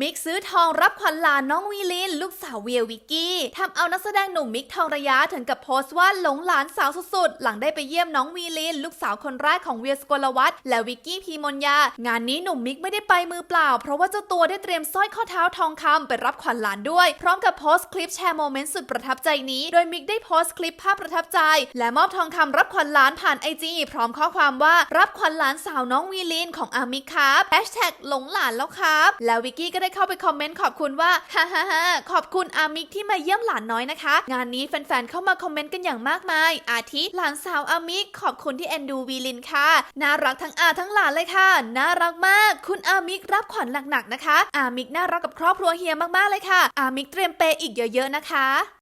มิกซื้อทองรับขวัญหลานน้องวีลิน ลูกสาวเวียวิกกี้ทำเอานักแสดงหนุ่มมิกทองระยะถึงกับโพสต์ว่าหลงหลานสาวสุดๆ หลังได้ไปเยี่ยมน้องวีลิน ลูกสาวคนแรกของเวียสกลวัฒน์และวิกกี้พีมนยา งานนี้หนุ่มมิกไม่ได้ไปมือเปล่า เพราะว่าเจ้าตัวได้เตรียมสร้อยข้อเท้าทองคำไปรับขวัญหลานด้วย พร้อมกับโพสต์คลิปแชร์โมเมนต์สุดประทับใจนี้ โดยมิกได้โพสต์คลิปภาพประทับใจ และมอบทองคำรับขวัญหลานผ่านไอจีพร้อมข้อความว่ารับขวัญหลานสาวน้องวีลินของอามิกครับแฮชแท็กหลงหลานแล้วครับ แล้ววิกกี้ก็ได้เข้าไปคอมเมนต์ขอบคุณว่าฮ่าฮ่าฮ่าขอบคุณอามิกที่มาเยี่ยมหลานน้อยนะคะ งานนี้แฟนๆ เข้ามาคอมเมนต์กันอย่างมากมาย อาทิหลานสาวอามิกขอบคุณที่เอ็นดูวีลินค่ะ น่ารักทั้งอาทั้งหลานเลยค่ะ น่ารักมาก คุณอามิกรับขวัญหนักๆนะคะ อามิกน่ารักกับครอบครัวเฮียมากๆเลยค่ะ อามิกเตรียมเปย์อีกเยอะๆนะคะ